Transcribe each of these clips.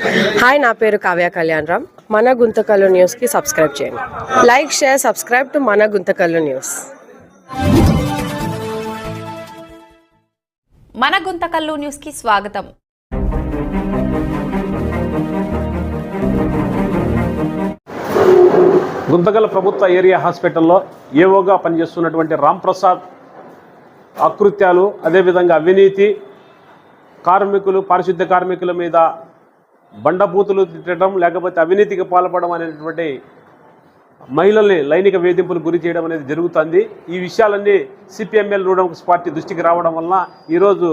Hi నా పేరు కావ్య కళ్యాణ్ రామ్. మన గుంతకల్లు న్యూస్కి సబ్స్క్రైబ్ చేయండి. లైక్ షేర్ సబ్స్క్రైబ్ టు మన గుంతకల్లు న్యూస్ మన గుంతకల్లు న్యూస్కి స్వాగతం. గుంతకల్ ప్రభుత్వ ఏరియా హాస్పిటల్లో ఏవోగా పనిచేస్తున్నటువంటి రామ్ ప్రసాద్ అకృత్యాలు అదేవిధంగా అవినీతి కార్మికులు పారిశుద్ధ్య కార్మికుల మీద బండబూతులు తిట్టడం లేకపోతే అవినీతికి పాల్పడడం అనేటువంటి మహిళల్ని లైంగిక వేధింపులు గురి చేయడం అనేది జరుగుతుంది. ఈ విషయాలన్నీ సిపిఎంఎల్ రూడమ్స్ పార్టీ దృష్టికి రావడం వలన ఈరోజు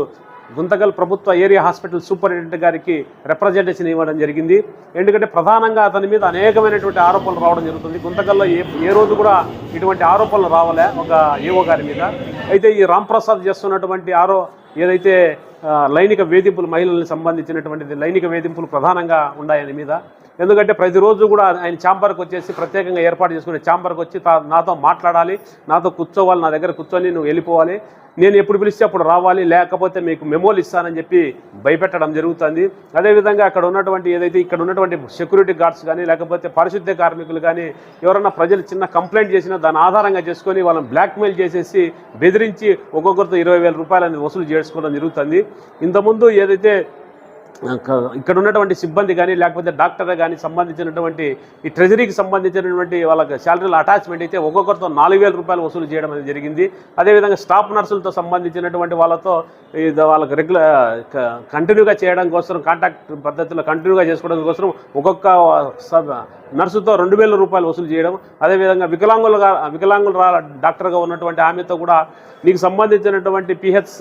గుంతకల్ ప్రభుత్వ ఏరియా హాస్పిటల్ సూపరింటెండెంట్ గారికి రిప్రజెంటేషన్ ఇవ్వడం జరిగింది. ఎందుకంటే ప్రధానంగా అతని మీద అనేకమైనటువంటి ఆరోపణలు రావడం జరుగుతుంది. గుంతకల్లో ఏ ఏ రోజు కూడా ఇటువంటి ఆరోపణలు రావలే ఒక ఏవో గారి మీద. అయితే ఈ రాంప్రసాద్ చేస్తున్నటువంటి ఆరో ఏదైతే లైంగిక వేధింపులు మహిళలకు సంబంధించినటువంటిది లైంగిక వేధింపులు ప్రధానంగా ఉన్నాయి ఆయన మీద. ఎందుకంటే ప్రతిరోజు కూడా ఆయన ఛాంబర్కి వచ్చేసి ప్రత్యేకంగా ఏర్పాటు చేసుకునే ఛాంబర్కి వచ్చి నాతో మాట్లాడాలి నాతో కూర్చోవాలి నా దగ్గర కూర్చొని నువ్వు వెళ్ళిపోవాలి. నేను ఎప్పుడు పిలిస్తే అప్పుడు రావాలి లేకపోతే మీకు మెమోలు ఇస్తానని చెప్పి భయపెట్టడం జరుగుతుంది. అదేవిధంగా అక్కడ ఉన్నటువంటి ఏదైతే ఇక్కడ ఉన్నటువంటి సెక్యూరిటీ గార్డ్స్ కానీ లేకపోతే పారిశుద్ధ్య కార్మికులు కానీ ఎవరన్నా ప్రజలు చిన్న కంప్లైంట్ చేసినా దాని ఆధారంగా చేసుకొని వాళ్ళని బ్లాక్మెయిల్ చేసేసి బెదిరించి ఒక్కొక్కరితో ఇరవై వేల రూపాయలని వసూలు చేసుకోవడం జరుగుతుంది. ఇంతకుముందు ఏదైతే ఇక్కడ ఉన్నటువంటి సిబ్బంది కానీ లేకపోతే డాక్టర్ కానీ సంబంధించినటువంటి ఈ ట్రెజరీకి సంబంధించినటువంటి వాళ్ళకి శాలరీల అటాచ్మెంట్ అయితే ఒక్కొక్కరితో నాలుగు వేల రూపాయలు వసూలు చేయడం అనేది జరిగింది. అదేవిధంగా స్టాఫ్ నర్సులతో సంబంధించినటువంటి వాళ్ళతో ఇది వాళ్ళకి రెగ్యులర్ కంటిన్యూగా చేయడం కోసం కాంటాక్ట్ పద్ధతిలో కంటిన్యూగా చేసుకోవడం కోసం ఒక్కొక్క సబ్ నర్సుతో రెండు వేల రూపాయలు వసూలు చేయడం. అదేవిధంగా వికలాంగులుగా వికలాంగులు రా డాక్టర్గా ఉన్నటువంటి ఆమెతో కూడా నీకు సంబంధించినటువంటి పిహెచ్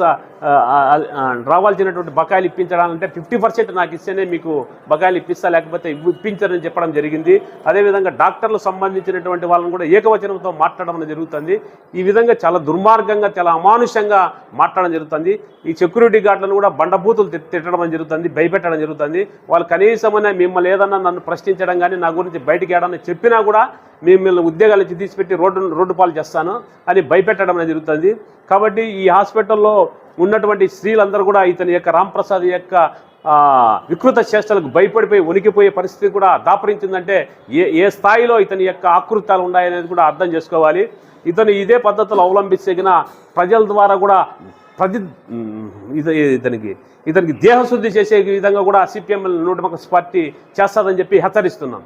రావాల్సినటువంటి బకాయిలు ఇప్పించడాలంటే ఫిఫ్టీ పర్సెంట్ నాకు ఇస్తేనే మీకు బకాయిలు ఇప్పిస్తా లేకపోతే ఇవ్వు- ఇప్పించరని చెప్పడం జరిగింది. అదేవిధంగా డాక్టర్లకు సంబంధించినటువంటి వాళ్ళని కూడా ఏకవచనంతో మాట్లాడడం జరుగుతుంది. ఈ విధంగా చాలా దుర్మార్గంగా చాలా అమానుషంగా మాట్లాడడం జరుగుతుంది. ఈ సెక్యూరిటీ గార్డులను కూడా బండబూతులు తిట్టడం జరుగుతుంది భయపెట్టడం జరుగుతుంది. వాళ్ళు కనీసమనే మిమ్మల్ని ఏదన్నా నన్ను ప్రశ్నించడం కానీ నా గురించి బయటికి ఏడని చెప్పినా కూడా మిమ్మల్ని ఉద్యోగాలు ఇచ్చి తీసిపెట్టి రోడ్డు రోడ్డు పాలు చేస్తాను అని భయపెట్టడం అనేది జరుగుతుంది. కాబట్టి ఈ హాస్పిటల్లో ఉన్నటువంటి స్త్రీలందరూ కూడా ఇతని యొక్క రాంప్రసాద్ యొక్క వికృత చేష్టలకు భయపడిపోయి ఉనికిపోయే పరిస్థితి కూడా దాపరించిందంటే ఏ ఏ స్థాయిలో ఇతని యొక్క ఆకృత్యాలు ఉన్నాయనేది కూడా అర్థం చేసుకోవాలి. ఇతను ఇదే పద్ధతులు అవలంబించగిన ప్రజల ద్వారా కూడా ప్రతి ఇతనికి ఇతనికి దేహశుద్ధి చేసే విధంగా కూడా సిపిఎం నూటమక పార్టీ చేస్తుందని చెప్పి హెచ్చరిస్తున్నాం.